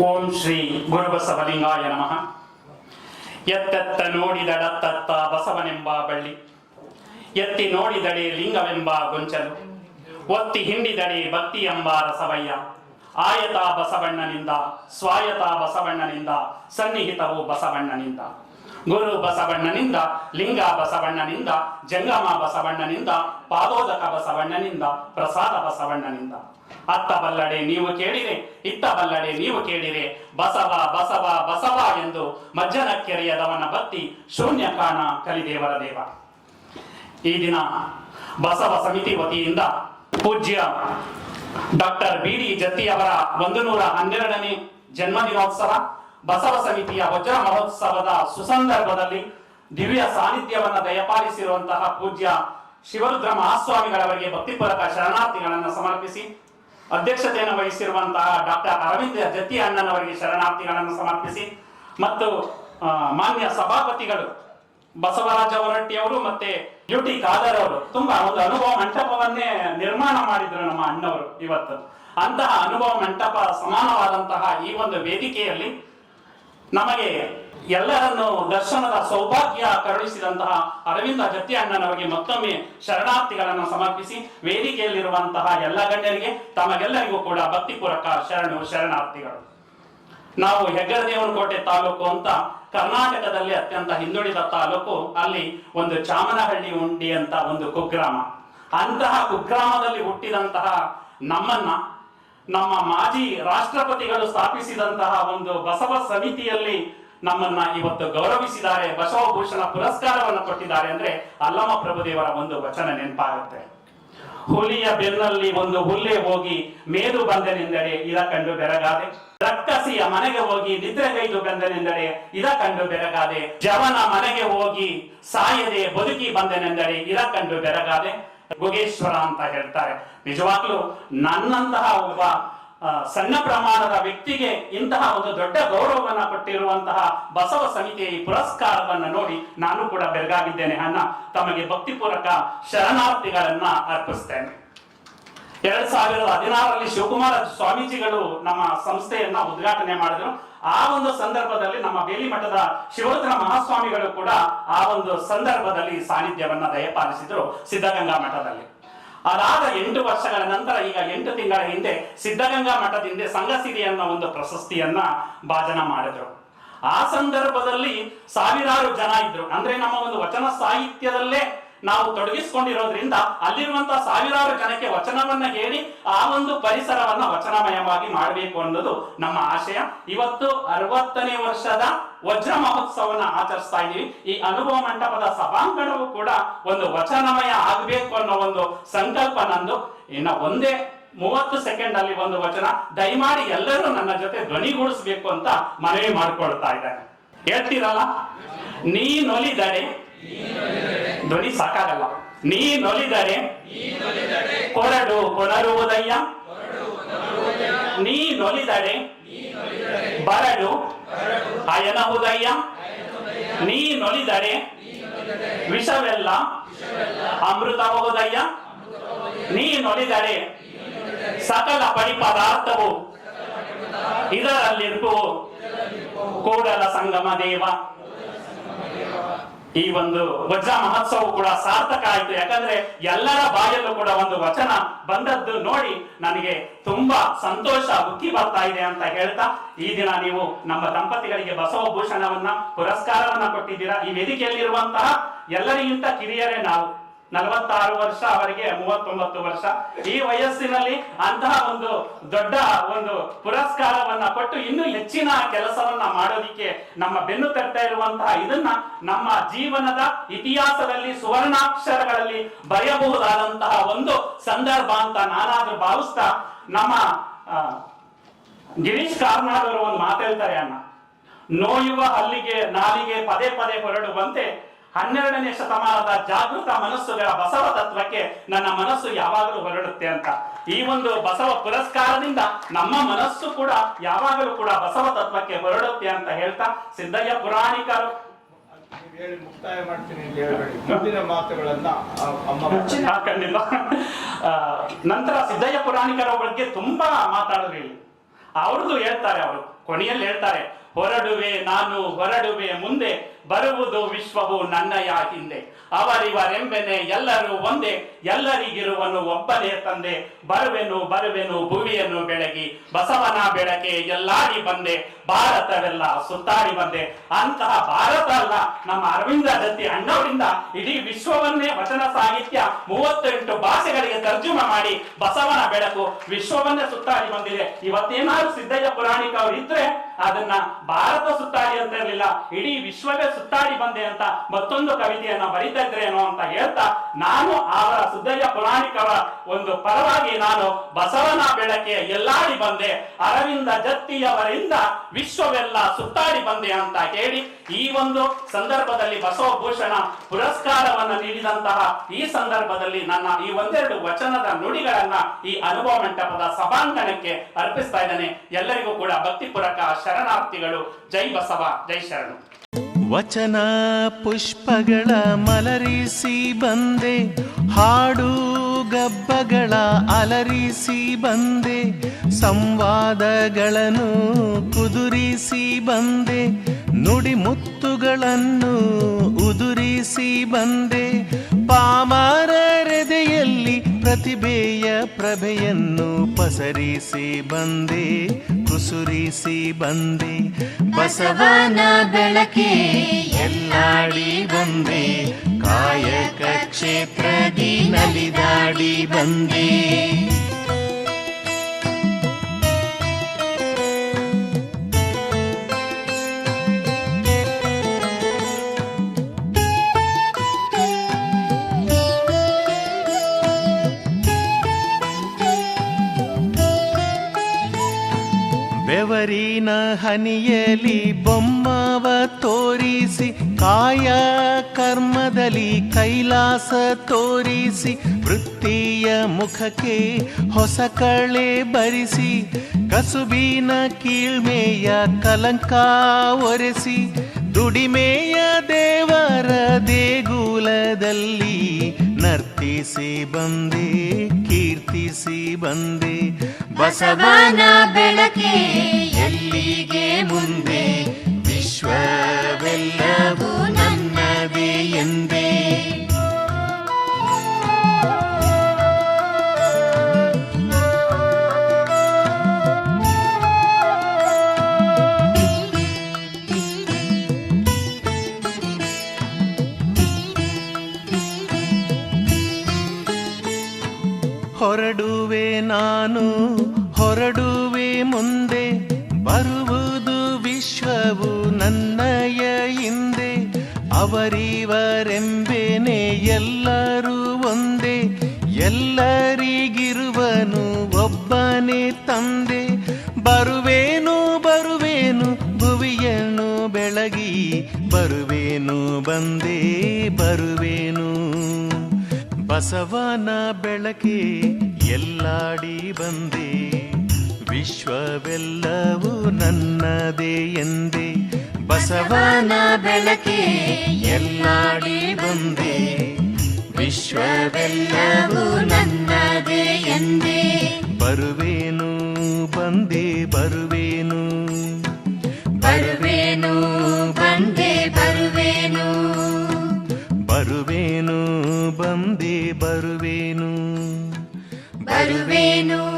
ಓಂ ಶ್ರೀ ಗುರುಬಸವಲಿಂಗಾಯ ನಮಃ. ಎತ್ತೆತ್ತ ನೋಡಿದಡತ್ತತ್ತ ಬಸವನೆಂಬ ಬಳ್ಳಿ. ಎತ್ತಿ ನೋಡಿದಡೆ ಲಿಂಗವೆಂಬ ಗೊಂಚಲು. ಒತ್ತಿ ಹಿಂಡಿದಡೆ ಭಕ್ತಿ ಎಂಬ ರಸವಯ್ಯ. ಆಯತ ಬಸವಣ್ಣನಿಂದ, ಸ್ವಾಯತ ಬಸವಣ್ಣನಿಂದ, ಸನ್ನಿಹಿತವು ಬಸವಣ್ಣನಿಂದ. ಗುರು ಬಸವಣ್ಣನಿಂದ ಲಿಂಗ ಬಸವಣ್ಣನಿಂದ ಜಂಗಮ ಬಸವಣ್ಣನಿಂದ ಪಾದೋದಕ ಬಸವಣ್ಣನಿಂದ ಪ್ರಸಾದ ಬಸವಣ್ಣನಿಂದ ಅತ್ತ ಬಲ್ಲಡೆ ನೀವು ಕೇಳಿರೆ, ಇತ್ತ ಬಲ್ಲಡೆ ನೀವು ಕೇಳಿರೆ, ಬಸವ ಬಸವ ಬಸವ ಎಂದು ಮಜ್ಜನ ಕೆರೆಯದವನ ಬತ್ತಿ ಶೂನ್ಯ ಕಾಣ ಕಲಿದೇವರ ದೇವ. ಈ ದಿನ ಬಸವ ಸಮಿತಿ ವತಿಯಿಂದ ಪೂಜ್ಯ ಡಾಕ್ಟರ್ ಬಿ ಡಿ ಜತ್ತಿಯವರ ಒಂದು ನೂರ ಹನ್ನೆರಡನೇ ಜನ್ಮ ದಿನೋತ್ಸವ ಬಸವ ಸಮಿತಿಯ ವಜ್ರ ಮಹೋತ್ಸವದ ಸುಸಂದರ್ಭದಲ್ಲಿ ದಿವ್ಯ ಸಾನ್ನಿಧ್ಯವನ್ನ ದಯಪಾಲಿಸಿರುವಂತಹ ಪೂಜ್ಯ ಶಿವರುದ್ರ ಮಹಾಸ್ವಾಮಿಗಳವರಿಗೆ ಭಕ್ತಿಪರಕ ಶರಣಾರ್ಥಿಗಳನ್ನು ಸಮರ್ಪಿಸಿ ಅಧ್ಯಕ್ಷತೆಯನ್ನು ವಹಿಸಿರುವಂತಹ ಡಾಕ್ಟರ್ ಅರವಿಂದ ಜತಿ ಅಣ್ಣನವರಿಗೆ ಶರಣಾರ್ಥಿಗಳನ್ನು ಸಮರ್ಪಿಸಿ ಮತ್ತು ಮಾನ್ಯ ಸಭಾಪತಿಗಳು ಬಸವರಾಜ ಹೊರಟ್ಟಿಯವರು ಮತ್ತೆ ಯು ಟಿ ಖಾದರ್ ಅವರು ತುಂಬಾ ಒಂದು ಅನುಭವ ಮಂಟಪವನ್ನೇ ನಿರ್ಮಾಣ ಮಾಡಿದ್ರು ನಮ್ಮ ಅಣ್ಣವರು ಇವತ್ತು. ಅಂತಹ ಅನುಭವ ಮಂಟಪ ಸಮಾನವಾದಂತಹ ಈ ಒಂದು ವೇದಿಕೆಯಲ್ಲಿ ನಮಗೆ ಎಲ್ಲರನ್ನು ದರ್ಶನದ ಸೌಭಾಗ್ಯ ಕರುಣಿಸಿದಂತಹ ಅರವಿಂದ ಅಣ್ಣನವರಿಗೆ ಮತ್ತೊಮ್ಮೆ ಶರಣಾರ್ಥಿಗಳನ್ನು ಸಮರ್ಪಿಸಿ ವೇದಿಕೆಯಲ್ಲಿರುವಂತಹ ಎಲ್ಲ ಗಣ್ಯರಿಗೆ ತಮಗೆಲ್ಲರಿಗೂ ಕೂಡ ಭಕ್ತಿಪೂರ್ವಕ ಶರಣು ಶರಣಾರ್ಥಿಗಳು. ನಾವು ಹೆಗ್ಗರದೇವನಕೋಟೆ ತಾಲೂಕು ಅಂತ ಕರ್ನಾಟಕದಲ್ಲಿ ಅತ್ಯಂತ ಹಿಂದುಳಿದ ತಾಲೂಕು, ಅಲ್ಲಿ ಒಂದು ಚಾಮನಹಳ್ಳಿ ಉಂಡಿ ಅಂತ ಒಂದು ಕುಗ್ರಾಮ. ಅಂತಹ ಕುಗ್ರಾಮದಲ್ಲಿ ಹುಟ್ಟಿದಂತಹ ನಮ್ಮನ್ನ ನಮ್ಮ ಮಾಜಿ ರಾಷ್ಟ್ರಪತಿಗಳು ಸ್ಥಾಪಿಸಿದಂತಹ ಒಂದು ಬಸವ ಸಮಿತಿಯಲ್ಲಿ ನಮ್ಮನ್ನ ಇವತ್ತು ಗೌರವಿಸಿದ್ದಾರೆ. ಬಸವಭೂಷಣ ಪುರಸ್ಕಾರವನ್ನು ಕೊಟ್ಟಿದ್ದಾರೆ ಅಂದ್ರೆ ಅಲ್ಲಮ ಪ್ರಭುದೇವರ ಒಂದು ವಚನ ನೆನಪಾಗುತ್ತೆ. ಹುಲಿಯ ಬೆನ್ನಲ್ಲಿ ಒಂದು ಹುಲ್ಲೆ ಹೋಗಿ ಮೇದು ಬಂದನೆಂದರೆ ಇದ ಕಂಡು ಬೆರಗಾದೆ. ರಕ್ಕಸಿಯ ಮನೆಗೆ ಹೋಗಿ ನಿದ್ರೆಗೈದು ಬಂದನೆಂದರೆ ಇದ ಕಂಡು ಬೆರಗಾದೆ. ಜವನ ಮನೆಗೆ ಹೋಗಿ ಸಾಯದೆ ಬದುಕಿ ಬಂದನೆಂದರೆ ಇದ ಕಂಡು ಬೆರಗಾದೆ. ಗುಗೇಶ್ವರ ಅಂತ ಹೇಳ್ತಾರೆ. ನಿಜವಾಗ್ಲೂ ನನ್ನಂತಹ ಒಬ್ಬ ಸಣ್ಣ ಪ್ರಮಾಣದ ವ್ಯಕ್ತಿಗೆ ಇಂತಹ ಒಂದು ದೊಡ್ಡ ಗೌರವವನ್ನ ಕೊಟ್ಟಿರುವಂತಹ ಬಸವ ಸಮಿತಿಯ ಈ ಪುರಸ್ಕಾರವನ್ನ ನೋಡಿ ನಾನು ಕೂಡ ಬೆರಗಾಗಿದ್ದೇನೆ ಅನ್ನ ತಮಗೆ ಭಕ್ತಿಪೂರ್ವಕ ಶರಣಾರ್ಥಿಗಳನ್ನ ಅರ್ಪಿಸ್ತೇನೆ. ಎರಡ್ ಸಾವಿರದ ಹದಿನಾರರಲ್ಲಿ ಶಿವಕುಮಾರ ಸ್ವಾಮೀಜಿಗಳು ನಮ್ಮ ಸಂಸ್ಥೆಯನ್ನ ಉದ್ಘಾಟನೆ ಮಾಡಿದ್ರು. ಆ ಒಂದು ಸಂದರ್ಭದಲ್ಲಿ ನಮ್ಮ ಬೇಲಿ ಮಠದ ಶಿವರುದ್ರ ಮಹಾಸ್ವಾಮಿಗಳು ಕೂಡ ಆ ಒಂದು ಸಂದರ್ಭದಲ್ಲಿ ಸಾನ್ನಿಧ್ಯವನ್ನ ದಯಪಾಲಿಸಿದ್ರು ಸಿದ್ಧಗಂಗಾ ಮಠದಲ್ಲಿ. ಅದಾದ ಎಂಟು ವರ್ಷಗಳ ನಂತರ ಈಗ ಎಂಟು ತಿಂಗಳ ಹಿಂದೆ ಸಿದ್ಧಗಂಗಾ ಮಠದಿಂದ ಸಂಘಸಿರಿ ಅನ್ನೋ ಒಂದು ಪ್ರಶಸ್ತಿಯನ್ನ ಭಾಜನ ಮಾಡಿದ್ರು. ಆ ಸಂದರ್ಭದಲ್ಲಿ ಸಾವಿರಾರು ಜನ ಇದ್ರು. ಅಂದ್ರೆ ನಮ್ಮ ಒಂದು ವಚನ ಸಾಹಿತ್ಯದಲ್ಲೇ ನಾವು ತೊಡಗಿಸಿಕೊಂಡಿರೋದ್ರಿಂದ ಅಲ್ಲಿರುವಂತಹ ಸಾವಿರಾರು ಜನಕ್ಕೆ ವಚನವನ್ನ ಹೇಳಿ ಆ ಒಂದು ಪರಿಸರವನ್ನ ವಚನಮಯವಾಗಿ ಮಾಡಬೇಕು ಅನ್ನೋದು ನಮ್ಮ ಆಶಯ. ಇವತ್ತು ಅರವತ್ತನೇ ವರ್ಷದ ವಜ್ರ ಮಹೋತ್ಸವನ ಆಚರಿಸ್ತಾ ಇದ್ದೀವಿ. ಈ ಅನುಭವ ಮಂಟಪದ ಸಭಾಂಗಣವು ಕೂಡ ಒಂದು ವಚನಮಯ ಆಗಬೇಕು ಅನ್ನೋ ಒಂದು ಸಂಕಲ್ಪ ನಂದು. ಇನ್ನ ಒಂದೇ ಮೂವತ್ತು ಸೆಕೆಂಡ್ ಅಲ್ಲಿ ಒಂದು ವಚನ, ದಯಮಾಡಿ ಎಲ್ಲರೂ ನನ್ನ ಜೊತೆ ಧ್ವನಿಗೂಡಿಸ್ಬೇಕು ಅಂತ ಮನವಿ ಮಾಡ್ಕೊಳ್ತಾ ಇದ್ದಾರೆ ಹೇಳ್ತೀರಲ್ಲ? ನೀ ನೊಲಿದಡೆ ಧ್ವನಿ ಸಾಕಾಗಲ್ಲ. ನೀ ನೊಲಿದರೆ ಕೊರಡು ಕೊನರುವುದಯ್ಯ ನೀ ನೊಲಿದರೆ ಬರಡು ಅಯನಹುದಯ್ಯ? ನೀ ನೊಲಿದರೆ ವಿಷವೆಲ್ಲ ಅಮೃತಬಹುದಯ್ಯ ನೀ ನೊಲಿದರೆ ಸಕಲ ಪಡಿ ಪದಾರ್ಥವು ಕೂಡಲ ಸಂಗಮ ದೇವ. ಈ ಒಂದು ವಜ್ರ ಮಹೋತ್ಸವ ಕೂಡ ಸಾರ್ಥಕ ಆಯ್ತು. ಯಾಕಂದ್ರೆ ಎಲ್ಲರ ಬಾಯಲ್ಲೂ ಕೂಡ ಒಂದು ವಚನ ಬಂದದ್ದು ನೋಡಿ ನನಗೆ ತುಂಬಾ ಸಂತೋಷ ಉಕ್ಕಿ ಬರ್ತಾ ಇದೆ ಅಂತ ಹೇಳ್ತಾ ಈ ದಿನ ನೀವು ನಮ್ಮ ದಂಪತಿಗಳಿಗೆ ಬಸವ ಭೂಷಣವನ್ನ ಪುರಸ್ಕಾರವನ್ನ ಕೊಟ್ಟಿದ್ದೀರಾ. ಈ ವೇದಿಕೆಯಲ್ಲಿರುವಂತಹ ಎಲ್ಲರಿಗಿಂತ ಕಿರಿಯರೇ ನಾವು. ನಲವತ್ತಾರು ವರ್ಷ ಅವರಿಗೆ ಮೂವತ್ತೊಂಬತ್ತು ವರ್ಷ. ಈ ವಯಸ್ಸಿನಲ್ಲಿ ಅಂತಹ ಒಂದು ದೊಡ್ಡ ಒಂದು ಪುರಸ್ಕಾರವನ್ನ ಕೊಟ್ಟು ಇನ್ನೂ ಹೆಚ್ಚಿನ ಕೆಲಸವನ್ನ ಮಾಡೋದಿಕ್ಕೆ ನಮ್ಮ ಬೆನ್ನು ತರ್ತಾ ಇರುವಂತಹ ಇದನ್ನ ನಮ್ಮ ಜೀವನದ ಇತಿಹಾಸದಲ್ಲಿ ಸುವರ್ಣಾಕ್ಷರಗಳಲ್ಲಿ ಬರೆಯಬಹುದಾದಂತಹ ಒಂದು ಸಂದರ್ಭ ಅಂತ ನಾನಾದ್ರೂ ಭಾವಿಸ್ತಾ ನಮ್ಮ ಗಿರೀಶ್ ಕಾರ್ನಾಡ್ ಅವರು ಒಂದು ಮಾತು ಹೇಳ್ತಾರೆ ಅಣ್ಣ. ನೋಯುವ ಹಲ್ಲಿಗೆ ನಾಲಿಗೆ ಪದೇ ಪದೇ ಹೊರಡುವಂತೆ ಹನ್ನೆರಡನೇ ಶತಮಾನದ ಜಾಗೃತ ಮನಸ್ಸುಗಳ ಬಸವ ತತ್ವಕ್ಕೆ ನನ್ನ ಮನಸ್ಸು ಯಾವಾಗಲೂ ಹೊರಡುತ್ತೆ ಅಂತ. ಈ ಒಂದು ಬಸವ ಪುರಸ್ಕಾರದಿಂದ ನಮ್ಮ ಮನಸ್ಸು ಕೂಡ ಯಾವಾಗಲೂ ಕೂಡ ಬಸವ ತತ್ವಕ್ಕೆ ಹೊರಡುತ್ತೆ ಅಂತ ಹೇಳ್ತಾ ಸಿದ್ದಯ್ಯ ಪುರಾಣಿಕರು. ಹೇಳಿ ಮುಕ್ತಾಯ ಮಾಡ್ತೀನಿ ಮುಂದಿನ ಮಾತುಗಳನ್ನ ನಂತರ ಸಿದ್ದಯ್ಯ ಪುರಾಣಿಕರ ಬಗ್ಗೆ ತುಂಬಾ ಮಾತಾಡಿದ್ರು ಇಲ್ಲಿ. ಅವ್ರದ್ದು ಹೇಳ್ತಾರೆ ಅವರು. ಕೊನೆಯಲ್ಲಿ ಹೇಳ್ತಾರೆ ಹೊರಡುವೆ ನಾನು ಹೊರಡುವೆ ಮುಂದೆ ಬರುವುದು ವಿಶ್ವವು ನನ್ನಯ ಹಿಂದೆ ಅವರಿವರೆಂಬೆನೆ ಎಲ್ಲರೂ ಒಂದೇ, ಎಲ್ಲರಿಗಿರುವನು ಒಬ್ಬನೇ ತಂದೆ. ಬರುವೆನು ಬರುವೆನು ಭುವಿಯನ್ನು ಬೆಳಗಿ, ಬಸವನ ಬೆಳಕೆ ಎಲ್ಲಾರಿ ಬಂದೆ. ಭಾರತವೆಲ್ಲ ಸುತ್ತಾಡಿ ಬಂದೆ. ಅಂತಹ ಭಾರತ ಅಲ್ಲ, ನಮ್ಮ ಅರವಿಂದ ದತ್ತಿ ಅಣ್ಣವರಿಂದ ಇಡೀ ವಿಶ್ವವನ್ನೇ ವಚನ ಸಾಹಿತ್ಯ ಮೂವತ್ತೆಂಟು ಭಾಷೆಗಳಿಗೆ ತರ್ಜುಮೆ ಮಾಡಿ ಬಸವನ ಬೆಳಕು ವಿಶ್ವವನ್ನೇ ಸುತ್ತಾಡಿ ಬಂದಿದೆ. ಇವತ್ತೇನಾದ್ರು ಸಿದ್ದಯ್ಯ ಪುರಾಣಿಕ ಅವರು ಇದ್ರೆ ಅದನ್ನ ಭಾರತ ಸುತ್ತಾಡಿ ಅಂತ ಇರಲಿಲ್ಲ, ಇಡೀ ವಿಶ್ವವೇ ಸುತ್ತಾಡಿ ಬಂದೆ ಅಂತ ಮತ್ತೊಂದು ಕವಿತೆಯನ್ನ ಬರೀತಾ ಇದ್ರೇನೋ ಅಂತ ಹೇಳ್ತಾ ನಾನು ಅವರ ಸಿದ್ದಯ್ಯ ಪುರಾಣಿಕರ ಒಂದು ಪರವಾಗಿ ನಾನು ಬಸವನ ಬೆಳಕೆ ಎಲ್ಲಾಡಿ ಬಂದೆ. ಅರವಿಂದ ಜತ್ತಿಯವರಿಂದ ವಿಶ್ವವೆಲ್ಲ ಸುತ್ತಾಡಿ ಬಂದೆ ಅಂತ ಹೇಳಿ ಈ ಒಂದು ಸಂದರ್ಭದಲ್ಲಿ ಬಸವಭೂಷಣ ಪುರಸ್ಕಾರವನ್ನು ನೀಡಿದಂತಹ ಈ ಸಂದರ್ಭದಲ್ಲಿ ನನ್ನ ಈ ಒಂದೆರಡು ವಚನದ ನುಡಿಗಳನ್ನ ಈ ಅನುಭವ ಮಂಟಪದ ಸಭಾಂಗಣಕ್ಕೆ ಅರ್ಪಿಸ್ತಾ ಇದ್ದೇನೆ. ಎಲ್ಲರಿಗೂ ಕೂಡ ಭಕ್ತಿಪೂರಕ ಶರಣಾರ್ಥಿಗಳು. ಜೈ ಬಸವ, ಜೈ ಶರಣು. ವಚನ ಪುಷ್ಪಗಳ ಮಲರಿಸಿ ಬಂದೆ ಹಾಡು ಗಬ್ಬಗಳ ಅಲರಿಸಿ ಬಂದೆ ಸಂವಾದಗಳನ್ನು ಕುದುರಿಸಿ ಬಂದೆ ನುಡಿಮುತ್ತುಗಳನ್ನು ಉದುರಿಸಿ ಬಂದೆ ಪಾಮರರೆದೆಯಲ್ಲಿ ಪ್ರತಿಭೆಯ ಪ್ರಭೆಯನ್ನು ಪಸರಿಸಿ ಬಂದೆ ಕುಸುರಿಸಿ ಬಂದೆ. ಬಸವನ ಬೆಳಕೆ ಎಲ್ಲಾಡಿ ಬಂದೆ, ಕಾಯಕ ಕ್ಷೇತ್ರದಿ ನಲಿದಾಡಿ ಬಂದೆ. ಹನಿಯಲಿ ಬೊಮ್ಮವ ತೋರಿಸಿ, ಕಾಯ ಕರ್ಮದಲ್ಲಿ ಕೈಲಾಸ ತೋರಿಸಿ, ವೃತ್ತಿಯ ಮುಖಕ್ಕೆ ಹೊಸ ಕಳೆ ಬರಿಸಿ, ಕಸುಬಿನ ಕೀಳ್ಮೆಯ ಕಲಂಕ ಒರೆಸಿ, ದುಡಿಮೆಯ ದೇವರ ದೇಗುಲದಲ್ಲಿ ನರ್ತಿಸಿ ಬಂದೆ, ಕೀರ್ತಿಸಿ ಬಂದೆ. ಬಸವನ ಬೆಳಕೆ ಎಲ್ಲಿಗೆ ಮುಂದೆ ವಿಶ್ವವೆಲ್ಲವೂ ಹೊರಡುವೆ ನಾನು, ಹೊರಡುವೆ ಮುಂದೆ, ಬರುವುದು ವಿಶ್ವವು ನನ್ನಯ ಹಿಂದೆ, ಅವರಿವರೆಂಬೇನೆ ಎಲ್ಲರೂ ಒಂದೇ, ಎಲ್ಲರಿಗಿರುವನು ಒಬ್ಬನೇ ತಂದೆ. ಬರುವೇನು ಬರುವೇನು, ಭುವಿಯನ್ನು ಬೆಳಗಿ, ಬರುವೇನು ಬಂದೇ, ಬರುವೇನು ಬಸವನ ಬೆಳಕೆ ಎಲ್ಲಾಡಿ ಬಂದೆ. ವಿಶ್ವವೆಲ್ಲವೂ ನನ್ನದೇ ಎಂದೆ. ಬಸವನ ಬೆಳಕೆ ಎಲ್ಲಾಡಿ ಬಂದೆ. ವಿಶ್ವವೆಲ್ಲವೂ ನನ್ನದೇ ಎಂದೆ. ಬರುವೇನು ಬಂದೆ ಬರುವೇನು ಬರುವೇನು ಬಂದೆ ಬರುವೇನು ಬರುವೇನು